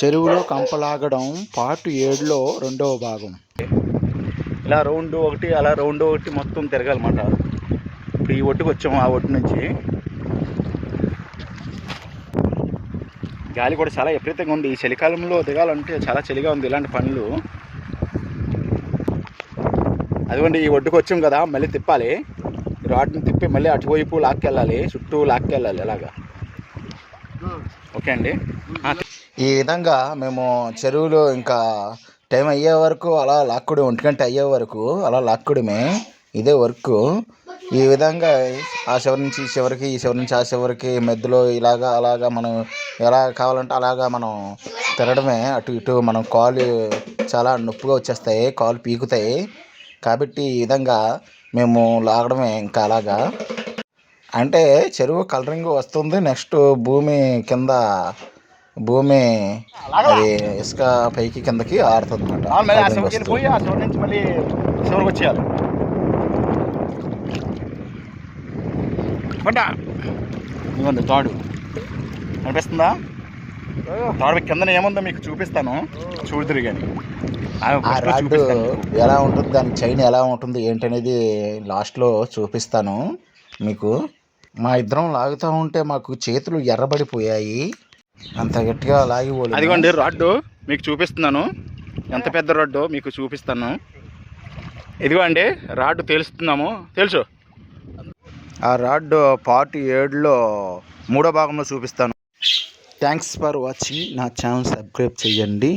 చెరువులో కంపలాగడం పార్ట్ ఏడులో రెండవ భాగం. ఇలా రౌండ్ ఒకటి అలా రౌండ్ ఒకటి మొత్తం తిరగాలన్నమాట. ఇప్పుడు ఈ ఒట్టుకు వచ్చాము ఆ ఒట్టు నుంచి. గాలి కూడా చాలా విపరీతంగా ఉంది. ఈ చలికాలంలో దిగాలంటే చాలా చలిగా ఉంది ఇలాంటి పనులు. అదిగోండి ఈ ఒడ్డుకు వచ్చాం కదా మళ్ళీ తిప్పాలి. రాడ్ని తిప్పి మళ్ళీ అటువైపు లాక్కెళ్ళాలి చుట్టూ లాక్కెళ్ళాలి అలాగా. ఓకే అండి. ఈ విధంగా మేము చెరువులో ఇంకా టైం అయ్యే వరకు అలా లాక్కుడు ఒంటి గంట అయ్యే వరకు అలా లాక్కుడమే ఇదే వర్క్. ఈ విధంగా ఆ చివరి నుంచి ఈ చివరికి ఈ చివరి నుంచి ఆ చివరికి మధ్యలో ఇలాగా అలాగా మనం ఎలా కావాలంటే అలాగా మనం తిరగడమే. అటు ఇటు మనం కాలు చాలా నొప్పిగా వచ్చేస్తాయి కాలు పీకుతాయి. కాబట్టి ఈ విధంగా మేము లాగడమే ఇంకా అలాగా. అంటే చెరువు కలరింగ్ వస్తుంది నెక్స్ట్ భూమి కింద భూమి అది ఇసుక పైకి కిందకి ఆడుతుంది ఆ, మళ్ళీ ఆ అనమాట వెళ్ళిపోయి ఆ చివరి నుంచి మళ్ళీ చివరికి వచ్చేయాలి. ఇవ్వండి తాడు. అనిపిస్తుందా తాడు కిందన ఏముందో మీకు చూపిస్తాను. చూడుతురు కానీ ఆ, రాడ్. ఎలా ఉంటుంది దాని చైన్ ఎలా ఉంటుంది ఏంటనేది లాస్ట్లో చూపిస్తాను మీకు. మా ఇద్దరం లాగుతూ ఉంటే మాకు చేతులు ఎర్రబడిపోయాయి. అంత గట్టిగా లాగి అదిగోండి రాడ్డు మీకు చూపిస్తున్నాను. ఎంత పెద్ద రాడ్డు మీకు చూపిస్తాను. ఇదిగో అండి రాడ్డు తెలుస్తున్నాము. తెలుసు ఆ రాడ్ పార్ట్ ఏడులో మూడో భాగంలో చూపిస్తాను. థ్యాంక్స్ ఫర్ వాచింగ్ నా ఛానల్ సబ్స్క్రైబ్ చేయండి.